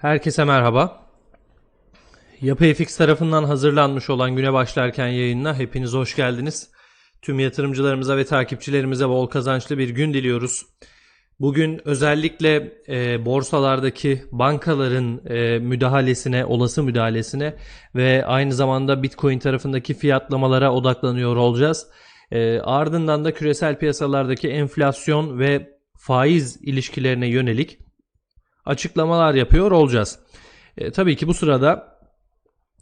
Herkese merhaba. Yapı FX tarafından hazırlanmış olan güne başlarken yayınına hepiniz hoş geldiniz. Tüm yatırımcılarımıza ve takipçilerimize bol kazançlı bir gün diliyoruz. Bugün özellikle e, borsalardaki bankaların e, müdahalesine, olası müdahalesine ve aynı zamanda Bitcoin tarafındaki fiyatlamalara odaklanıyor olacağız. E, ardından da küresel piyasalardaki enflasyon ve faiz ilişkilerine yönelik açıklamalar yapıyor olacağız. E, tabii ki bu sırada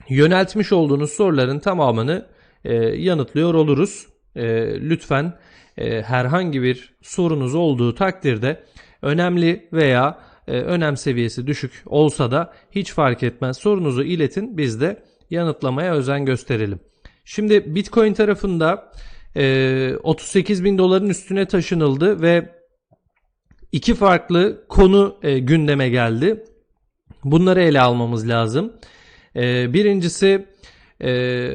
yöneltmiş olduğunuz soruların tamamını e, yanıtlıyor oluruz. E, lütfen e, herhangi bir sorunuz olduğu takdirde önemli veya e, önem seviyesi düşük olsa da hiç fark etmez. Sorunuzu iletin biz de yanıtlamaya özen gösterelim. Şimdi Bitcoin tarafında e, 38 bin doların üstüne taşınıldı ve iki farklı konu e, gündeme geldi. Bunları ele almamız lazım. E, birincisi e,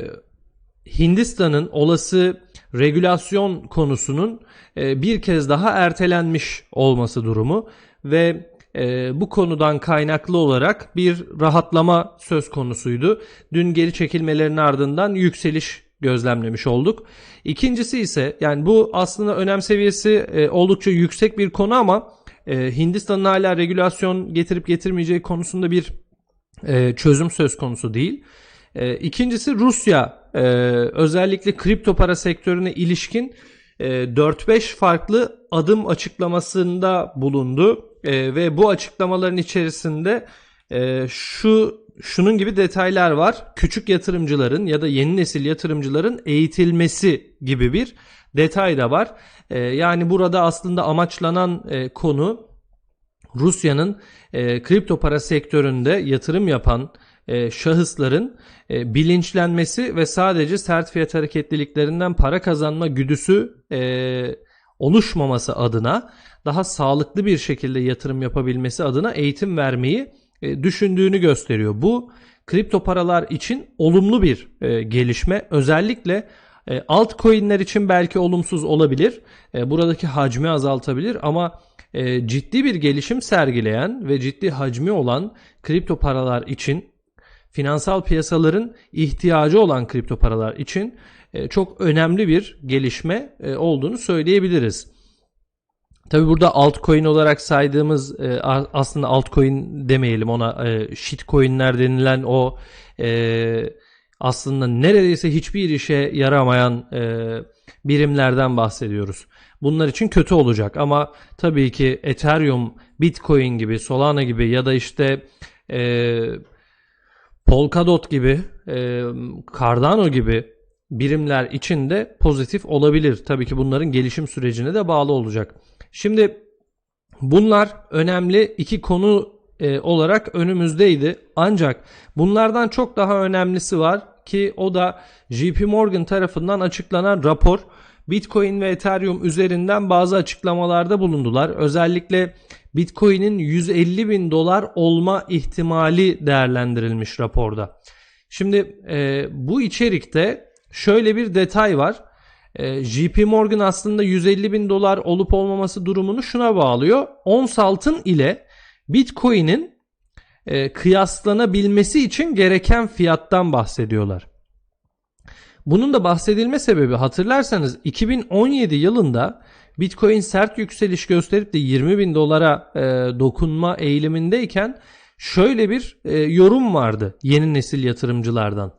Hindistan'ın olası regülasyon konusunun e, bir kez daha ertelenmiş olması durumu ve e, bu konudan kaynaklı olarak bir rahatlama söz konusuydu. Dün geri çekilmelerin ardından yükseliş gözlemlemiş olduk. İkincisi ise yani bu aslında önem seviyesi e, oldukça yüksek bir konu ama e, Hindistan'ın hala regülasyon getirip getirmeyeceği konusunda bir e, çözüm söz konusu değil. E, ikincisi Rusya e, özellikle kripto para sektörüne ilişkin e, 4-5 farklı adım açıklamasında bulundu ve bu açıklamaların içerisinde şu şunun gibi detaylar var. Küçük yatırımcıların ya da yeni nesil yatırımcıların eğitilmesi gibi bir detay da var. E, yani burada aslında amaçlanan e, konu Rusya'nın e, kripto para sektöründe yatırım yapan e, şahısların bilinçlenmesi ve sadece sert fiyat hareketliliklerinden para kazanma güdüsü oluşmaması adına daha sağlıklı bir şekilde yatırım yapabilmesi adına eğitim vermeyi düşündüğünü gösteriyor. Bu kripto paralar için olumlu bir e, gelişme. Özellikle e, altcoin'ler için belki olumsuz olabilir. E, buradaki hacmi azaltabilir ama e, ciddi bir gelişim sergileyen ve ciddi hacmi olan kripto paralar için finansal piyasaların ihtiyacı olan kripto paralar için e, çok önemli bir gelişme e, olduğunu söyleyebiliriz. Tabi burada altcoin olarak saydığımız e, aslında altcoin demeyelim ona e, shitcoinler denilen o e, aslında neredeyse hiçbir işe yaramayan e, birimlerden bahsediyoruz. Bunlar için kötü olacak ama tabii ki Ethereum, Bitcoin gibi, Solana gibi ya da işte e, Polkadot gibi, e, Cardano gibi birimler için de pozitif olabilir. Tabii ki bunların gelişim sürecine de bağlı olacak. Şimdi bunlar önemli iki konu e, olarak önümüzdeydi. Ancak bunlardan çok daha önemlisi var ki o da JP Morgan tarafından açıklanan rapor. Bitcoin ve Ethereum üzerinden bazı açıklamalarda bulundular. Özellikle Bitcoin'in 150 bin dolar olma ihtimali değerlendirilmiş raporda. Şimdi e, bu içerikte şöyle bir detay var. E, JP Morgan aslında 150 bin dolar olup olmaması durumunu şuna bağlıyor. Ons altın ile Bitcoin'in e, kıyaslanabilmesi için gereken fiyattan bahsediyorlar. Bunun da bahsedilme sebebi hatırlarsanız 2017 yılında Bitcoin sert yükseliş gösterip de 20 bin dolara e, dokunma eğilimindeyken şöyle bir e, yorum vardı yeni nesil yatırımcılardan.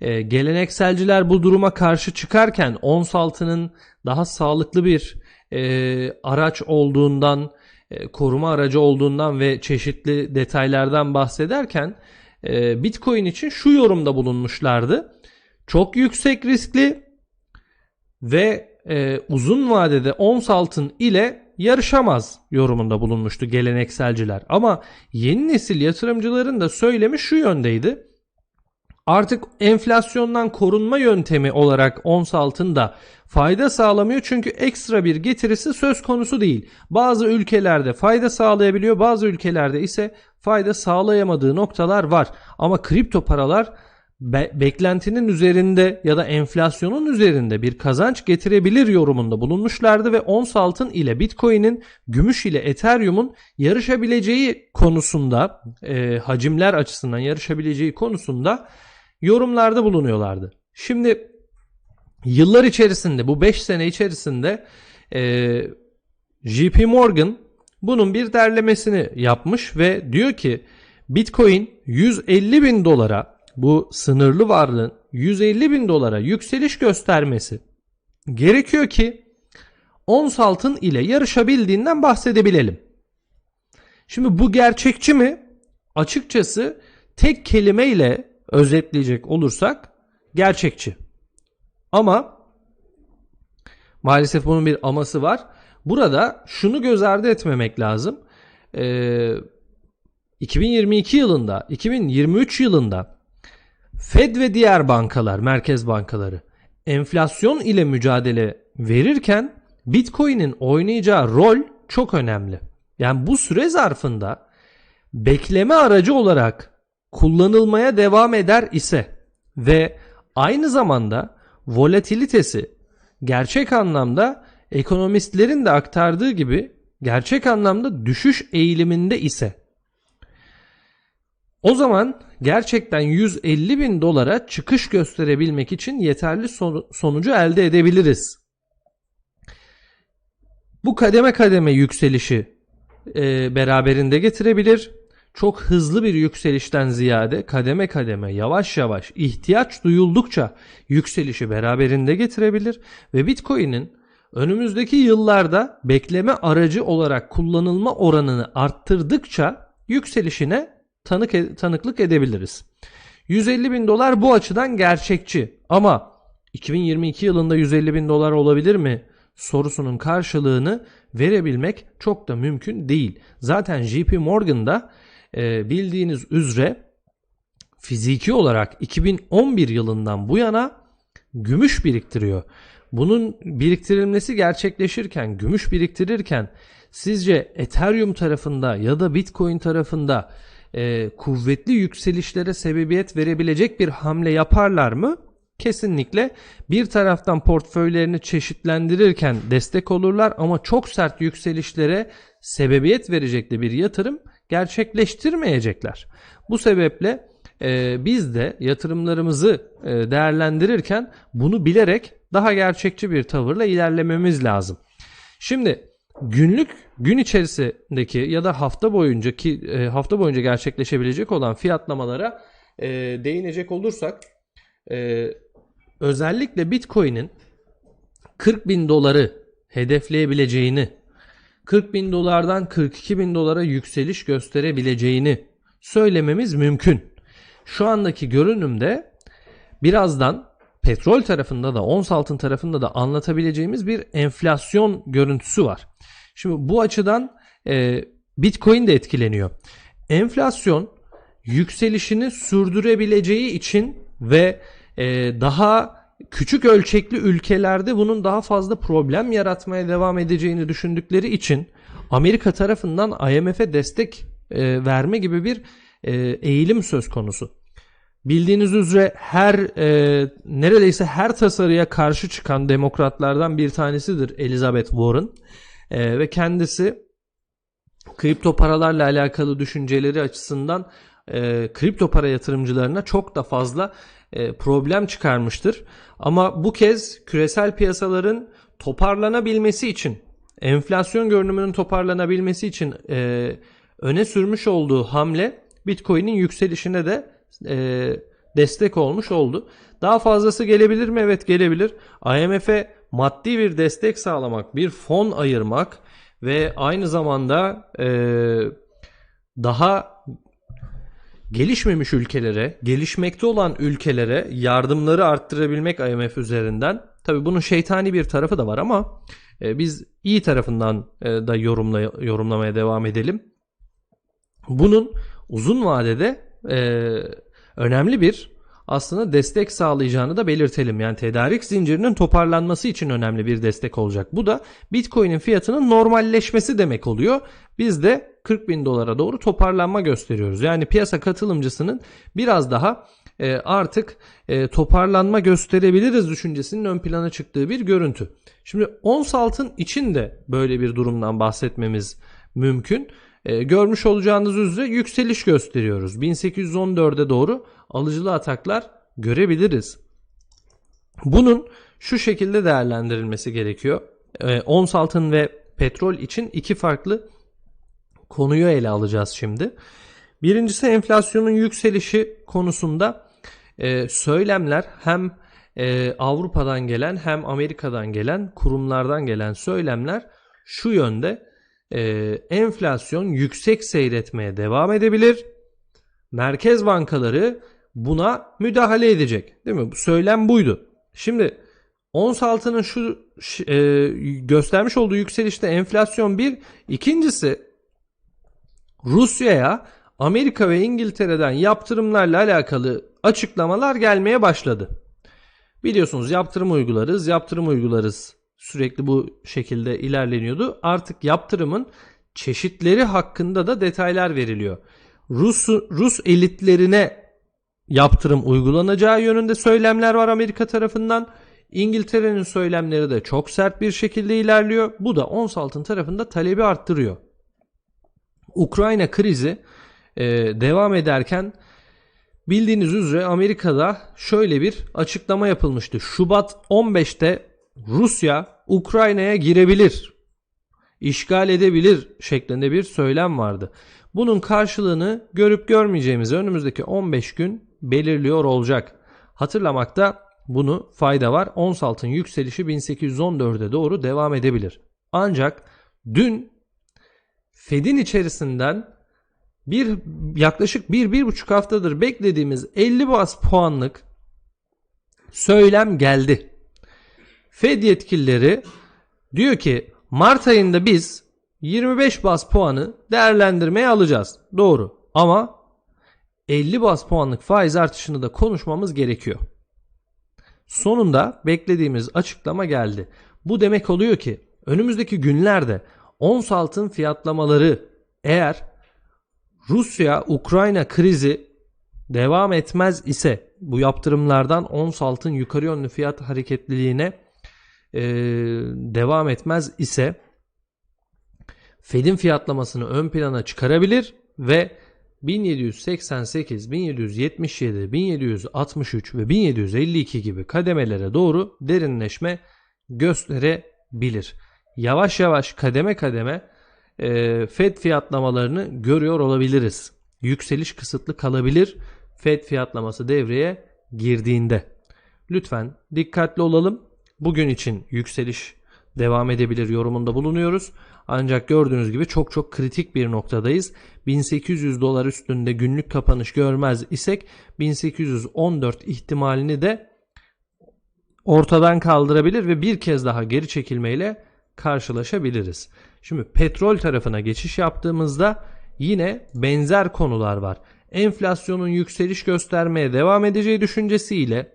E, gelenekselciler bu duruma karşı çıkarken ons altının daha sağlıklı bir e, araç olduğundan, e, koruma aracı olduğundan ve çeşitli detaylardan bahsederken e, Bitcoin için şu yorumda bulunmuşlardı. Çok yüksek riskli ve e, uzun vadede ons altın ile yarışamaz yorumunda bulunmuştu gelenekselciler. Ama yeni nesil yatırımcıların da söylemi şu yöndeydi. Artık enflasyondan korunma yöntemi olarak ons altın da fayda sağlamıyor çünkü ekstra bir getirisi söz konusu değil. Bazı ülkelerde fayda sağlayabiliyor, bazı ülkelerde ise fayda sağlayamadığı noktalar var. Ama kripto paralar be- beklentinin üzerinde ya da enflasyonun üzerinde bir kazanç getirebilir yorumunda bulunmuşlardı ve ons altın ile Bitcoin'in gümüş ile Ethereum'un yarışabileceği konusunda e, hacimler açısından yarışabileceği konusunda yorumlarda bulunuyorlardı. Şimdi yıllar içerisinde bu 5 sene içerisinde e, JP Morgan bunun bir derlemesini yapmış ve diyor ki Bitcoin 150 bin dolara bu sınırlı varlığın 150 bin dolara yükseliş göstermesi gerekiyor ki ons altın ile yarışabildiğinden bahsedebilelim. Şimdi bu gerçekçi mi? Açıkçası tek kelimeyle özetleyecek olursak gerçekçi. Ama maalesef bunun bir aması var. Burada şunu göz ardı etmemek lazım. Ee, 2022 yılında, 2023 yılında Fed ve diğer bankalar, merkez bankaları enflasyon ile mücadele verirken Bitcoin'in oynayacağı rol çok önemli. Yani bu süre zarfında bekleme aracı olarak kullanılmaya devam eder ise ve aynı zamanda volatilitesi gerçek anlamda ekonomistlerin de aktardığı gibi gerçek anlamda düşüş eğiliminde ise o zaman gerçekten 150 bin dolara çıkış gösterebilmek için yeterli sonucu elde edebiliriz. Bu kademe kademe yükselişi beraberinde getirebilir. Çok hızlı bir yükselişten ziyade kademe kademe yavaş yavaş ihtiyaç duyuldukça yükselişi beraberinde getirebilir ve Bitcoin'in önümüzdeki yıllarda bekleme aracı olarak kullanılma oranını arttırdıkça yükselişine tanık tanıklık edebiliriz. 150 bin dolar bu açıdan gerçekçi ama 2022 yılında 150 bin dolar olabilir mi sorusunun karşılığını verebilmek çok da mümkün değil. Zaten JP Morgan'da e, bildiğiniz üzere fiziki olarak 2011 yılından bu yana gümüş biriktiriyor. Bunun biriktirilmesi gerçekleşirken, gümüş biriktirirken sizce Ethereum tarafında ya da Bitcoin tarafında e, kuvvetli yükselişlere sebebiyet verebilecek bir hamle yaparlar mı? Kesinlikle bir taraftan portföylerini çeşitlendirirken destek olurlar ama çok sert yükselişlere sebebiyet verecek de bir yatırım gerçekleştirmeyecekler. Bu sebeple e, biz de yatırımlarımızı e, değerlendirirken bunu bilerek daha gerçekçi bir tavırla ilerlememiz lazım. Şimdi günlük gün içerisindeki ya da hafta boyunca ki e, hafta boyunca gerçekleşebilecek olan fiyatlamalara e, değinecek olursak e, özellikle Bitcoin'in 40 bin doları hedefleyebileceğini 40 bin dolardan 42 bin dolara yükseliş gösterebileceğini söylememiz mümkün. Şu andaki görünümde birazdan petrol tarafında da ons altın tarafında da anlatabileceğimiz bir enflasyon görüntüsü var. Şimdi bu açıdan e, Bitcoin de etkileniyor. Enflasyon yükselişini sürdürebileceği için ve e, daha küçük ölçekli ülkelerde bunun daha fazla problem yaratmaya devam edeceğini düşündükleri için Amerika tarafından IMF'e destek e, verme gibi bir e, eğilim söz konusu. Bildiğiniz üzere her e, neredeyse her tasarıya karşı çıkan demokratlardan bir tanesidir Elizabeth Warren e, ve kendisi kripto paralarla alakalı düşünceleri açısından e, kripto para yatırımcılarına çok da fazla problem çıkarmıştır. Ama bu kez küresel piyasaların toparlanabilmesi için, enflasyon görünümünün toparlanabilmesi için e, öne sürmüş olduğu hamle Bitcoin'in yükselişine de e, destek olmuş oldu. Daha fazlası gelebilir mi? Evet gelebilir. IMF'e maddi bir destek sağlamak, bir fon ayırmak ve aynı zamanda e, daha gelişmemiş ülkelere, gelişmekte olan ülkelere yardımları arttırabilmek IMF üzerinden. Tabi bunun şeytani bir tarafı da var ama e, biz iyi tarafından e, da yorumla, yorumlamaya devam edelim. Bunun uzun vadede e, önemli bir aslında destek sağlayacağını da belirtelim. Yani tedarik zincirinin toparlanması için önemli bir destek olacak. Bu da Bitcoin'in fiyatının normalleşmesi demek oluyor. Biz de 40 bin dolara doğru toparlanma gösteriyoruz. Yani piyasa katılımcısının biraz daha e, artık e, toparlanma gösterebiliriz düşüncesinin ön plana çıktığı bir görüntü. Şimdi ons altın için de böyle bir durumdan bahsetmemiz mümkün. E, görmüş olacağınız üzere yükseliş gösteriyoruz. 1814'e doğru alıcılı ataklar görebiliriz. Bunun şu şekilde değerlendirilmesi gerekiyor. E, ons altın ve petrol için iki farklı konuyu ele alacağız şimdi. Birincisi enflasyonun yükselişi konusunda e, söylemler hem e, Avrupa'dan gelen hem Amerika'dan gelen kurumlardan gelen söylemler şu yönde e, enflasyon yüksek seyretmeye devam edebilir. Merkez bankaları buna müdahale edecek. Değil mi? Söylem buydu. Şimdi ons altının şu e, göstermiş olduğu yükselişte enflasyon bir. İkincisi Rusya'ya Amerika ve İngiltere'den yaptırımlarla alakalı açıklamalar gelmeye başladı. Biliyorsunuz yaptırım uygularız, yaptırım uygularız. Sürekli bu şekilde ilerleniyordu. Artık yaptırımın çeşitleri hakkında da detaylar veriliyor. Rus Rus elitlerine yaptırım uygulanacağı yönünde söylemler var Amerika tarafından. İngiltere'nin söylemleri de çok sert bir şekilde ilerliyor. Bu da ons altın tarafında talebi arttırıyor. Ukrayna krizi e, devam ederken bildiğiniz üzere Amerika'da şöyle bir açıklama yapılmıştı. Şubat 15'te Rusya Ukrayna'ya girebilir, işgal edebilir şeklinde bir söylem vardı. Bunun karşılığını görüp görmeyeceğimizi önümüzdeki 15 gün belirliyor olacak. Hatırlamakta bunu fayda var. Ons altın yükselişi 1814'e doğru devam edebilir. Ancak dün Fed'in içerisinden bir yaklaşık bir, bir buçuk haftadır beklediğimiz 50 bas puanlık söylem geldi. Fed yetkilileri diyor ki Mart ayında biz 25 bas puanı değerlendirmeye alacağız. Doğru ama 50 bas puanlık faiz artışını da konuşmamız gerekiyor. Sonunda beklediğimiz açıklama geldi. Bu demek oluyor ki önümüzdeki günlerde ons altın fiyatlamaları eğer Rusya-Ukrayna krizi devam etmez ise bu yaptırımlardan ons altın yukarı yönlü fiyat hareketliliğine e, devam etmez ise Fed'in fiyatlamasını ön plana çıkarabilir ve 1788, 1777, 1763 ve 1752 gibi kademelere doğru derinleşme gösterebilir. Yavaş yavaş kademe kademe e, Fed fiyatlamalarını görüyor olabiliriz. Yükseliş kısıtlı kalabilir Fed fiyatlaması devreye girdiğinde. Lütfen dikkatli olalım. Bugün için yükseliş devam edebilir yorumunda bulunuyoruz. Ancak gördüğünüz gibi çok çok kritik bir noktadayız. 1800 dolar üstünde günlük kapanış görmez isek 1814 ihtimalini de ortadan kaldırabilir ve bir kez daha geri çekilmeyle karşılaşabiliriz. Şimdi petrol tarafına geçiş yaptığımızda yine benzer konular var. Enflasyonun yükseliş göstermeye devam edeceği düşüncesiyle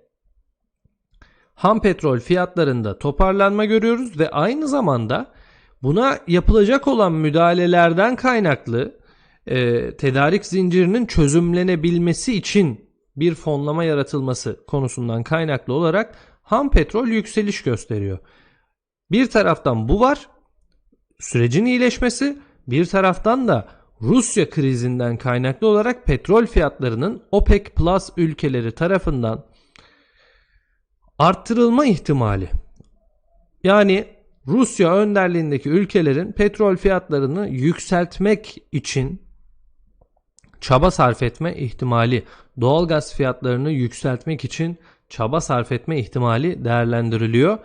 ham petrol fiyatlarında toparlanma görüyoruz ve aynı zamanda buna yapılacak olan müdahalelerden kaynaklı e, tedarik zincirinin çözümlenebilmesi için bir fonlama yaratılması konusundan kaynaklı olarak ham petrol yükseliş gösteriyor. Bir taraftan bu var sürecin iyileşmesi bir taraftan da Rusya krizinden kaynaklı olarak petrol fiyatlarının OPEC Plus ülkeleri tarafından arttırılma ihtimali. Yani Rusya önderliğindeki ülkelerin petrol fiyatlarını yükseltmek için çaba sarf etme ihtimali, doğalgaz fiyatlarını yükseltmek için çaba sarf etme ihtimali değerlendiriliyor.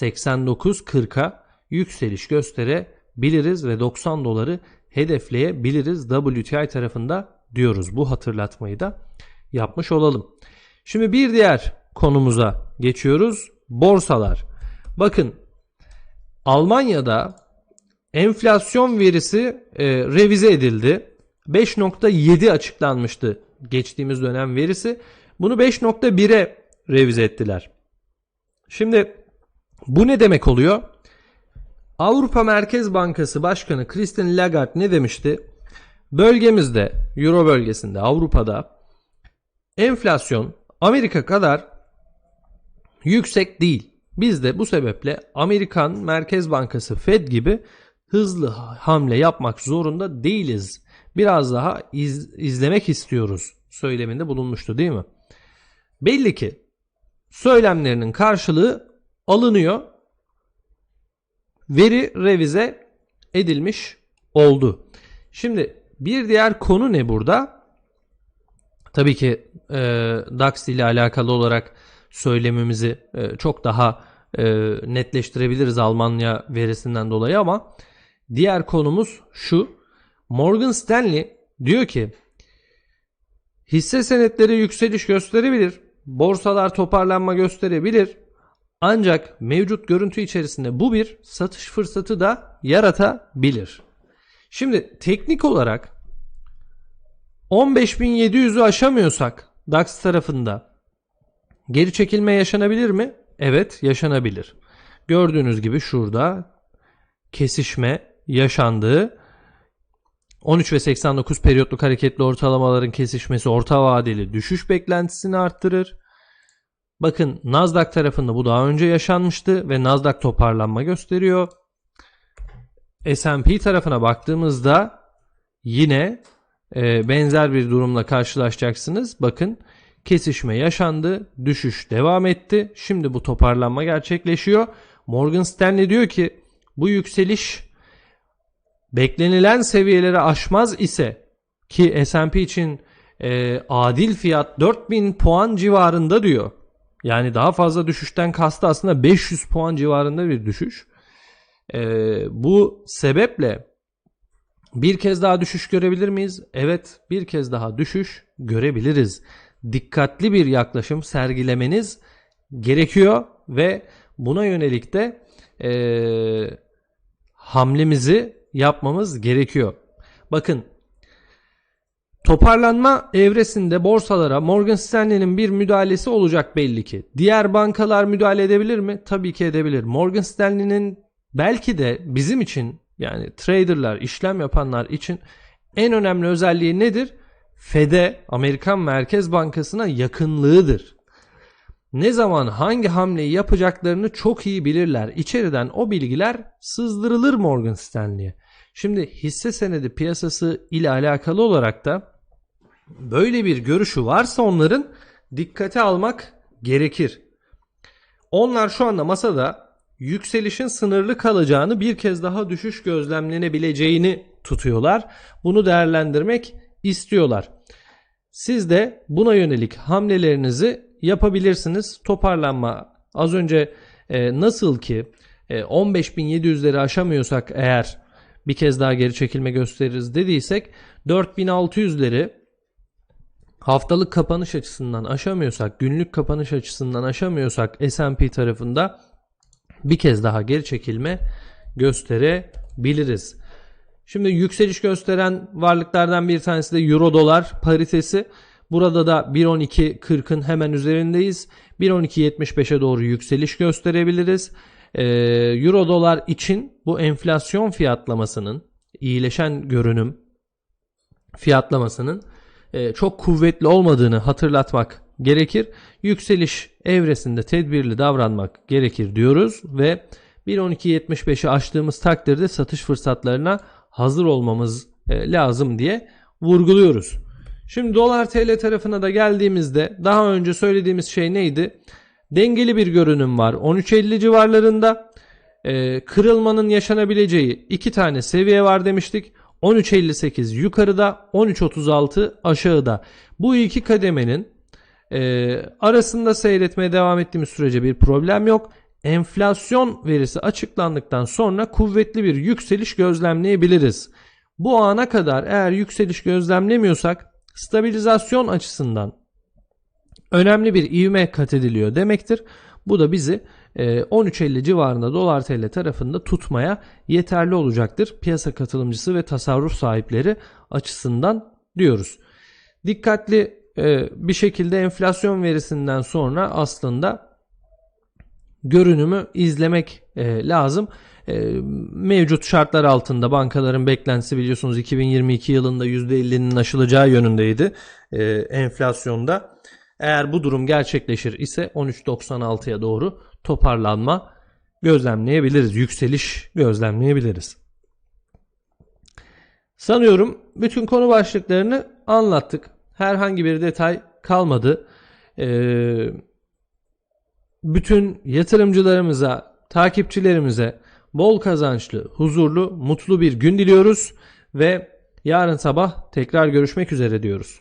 89.40'a yükseliş gösterebiliriz ve 90 doları hedefleyebiliriz WTI tarafında diyoruz. Bu hatırlatmayı da yapmış olalım. Şimdi bir diğer konumuza geçiyoruz. Borsalar. Bakın Almanya'da enflasyon verisi e, revize edildi. 5.7 açıklanmıştı geçtiğimiz dönem verisi. Bunu 5.1'e revize ettiler. Şimdi bu ne demek oluyor? Avrupa Merkez Bankası Başkanı Christine Lagarde ne demişti? bölgemizde, Euro bölgesinde, Avrupa'da enflasyon Amerika kadar yüksek değil. Biz de bu sebeple Amerikan Merkez Bankası Fed gibi hızlı hamle yapmak zorunda değiliz. Biraz daha iz, izlemek istiyoruz söyleminde bulunmuştu değil mi? Belli ki söylemlerinin karşılığı alınıyor. Veri revize edilmiş oldu. Şimdi bir diğer konu ne burada? Tabii ki e, DAX ile alakalı olarak söylemimizi e, çok daha e, netleştirebiliriz Almanya verisinden dolayı ama diğer konumuz şu. Morgan Stanley diyor ki hisse senetleri yükseliş gösterebilir. Borsalar toparlanma gösterebilir. Ancak mevcut görüntü içerisinde bu bir satış fırsatı da yaratabilir. Şimdi teknik olarak 15.700'ü aşamıyorsak DAX tarafında geri çekilme yaşanabilir mi? Evet yaşanabilir. Gördüğünüz gibi şurada kesişme yaşandığı 13 ve 89 periyotluk hareketli ortalamaların kesişmesi orta vadeli düşüş beklentisini arttırır. Bakın Nasdaq tarafında bu daha önce yaşanmıştı ve Nasdaq toparlanma gösteriyor. S&P tarafına baktığımızda yine e, benzer bir durumla karşılaşacaksınız. Bakın kesişme yaşandı, düşüş devam etti. Şimdi bu toparlanma gerçekleşiyor. Morgan Stanley diyor ki bu yükseliş beklenilen seviyeleri aşmaz ise ki S&P için e, adil fiyat 4000 puan civarında diyor. Yani daha fazla düşüşten kastı aslında 500 puan civarında bir düşüş. E, bu sebeple bir kez daha düşüş görebilir miyiz? Evet bir kez daha düşüş görebiliriz. Dikkatli bir yaklaşım sergilemeniz gerekiyor ve buna yönelik de e, hamlemizi yapmamız gerekiyor. Bakın toparlanma evresinde borsalara Morgan Stanley'nin bir müdahalesi olacak belli ki. Diğer bankalar müdahale edebilir mi? Tabii ki edebilir. Morgan Stanley'nin belki de bizim için yani traderlar, işlem yapanlar için en önemli özelliği nedir? Fed'e, Amerikan Merkez Bankası'na yakınlığıdır. Ne zaman hangi hamleyi yapacaklarını çok iyi bilirler. İçeriden o bilgiler sızdırılır Morgan Stanley'e. Şimdi hisse senedi piyasası ile alakalı olarak da böyle bir görüşü varsa onların dikkate almak gerekir. Onlar şu anda masada yükselişin sınırlı kalacağını bir kez daha düşüş gözlemlenebileceğini tutuyorlar. Bunu değerlendirmek istiyorlar. Siz de buna yönelik hamlelerinizi yapabilirsiniz. Toparlanma az önce e, nasıl ki e, 15.700'leri aşamıyorsak eğer bir kez daha geri çekilme gösteririz dediysek 4600'leri haftalık kapanış açısından aşamıyorsak, günlük kapanış açısından aşamıyorsak S&P tarafında bir kez daha geri çekilme gösterebiliriz. Şimdi yükseliş gösteren varlıklardan bir tanesi de euro dolar paritesi. Burada da 1.12.40'ın hemen üzerindeyiz. 1.12.75'e doğru yükseliş gösterebiliriz. Ee, euro dolar için bu enflasyon fiyatlamasının iyileşen görünüm fiyatlamasının e, çok kuvvetli olmadığını hatırlatmak gerekir. Yükseliş evresinde tedbirli davranmak gerekir diyoruz ve 1.12.75'i aştığımız takdirde satış fırsatlarına hazır olmamız e, lazım diye vurguluyoruz. Şimdi dolar TL tarafına da geldiğimizde daha önce söylediğimiz şey neydi? Dengeli bir görünüm var. 13.50 civarlarında e, kırılmanın yaşanabileceği iki tane seviye var demiştik. 13.58 yukarıda 13.36 aşağıda. Bu iki kademenin e, arasında seyretmeye devam ettiğimiz sürece bir problem yok. Enflasyon verisi açıklandıktan sonra kuvvetli bir yükseliş gözlemleyebiliriz. Bu ana kadar eğer yükseliş gözlemlemiyorsak stabilizasyon açısından önemli bir ivme kat ediliyor demektir. Bu da bizi 13.50 e, civarında dolar tl tarafında tutmaya yeterli olacaktır. Piyasa katılımcısı ve tasarruf sahipleri açısından diyoruz. Dikkatli e, bir şekilde enflasyon verisinden sonra aslında görünümü izlemek e, lazım. E, mevcut şartlar altında bankaların beklentisi biliyorsunuz 2022 yılında %50'nin aşılacağı yönündeydi enflasyonda. Eğer bu durum gerçekleşir ise 13.96'ya doğru toparlanma gözlemleyebiliriz. Yükseliş gözlemleyebiliriz. Sanıyorum bütün konu başlıklarını anlattık. Herhangi bir detay kalmadı. Ee, bütün yatırımcılarımıza, takipçilerimize bol kazançlı, huzurlu, mutlu bir gün diliyoruz ve yarın sabah tekrar görüşmek üzere diyoruz.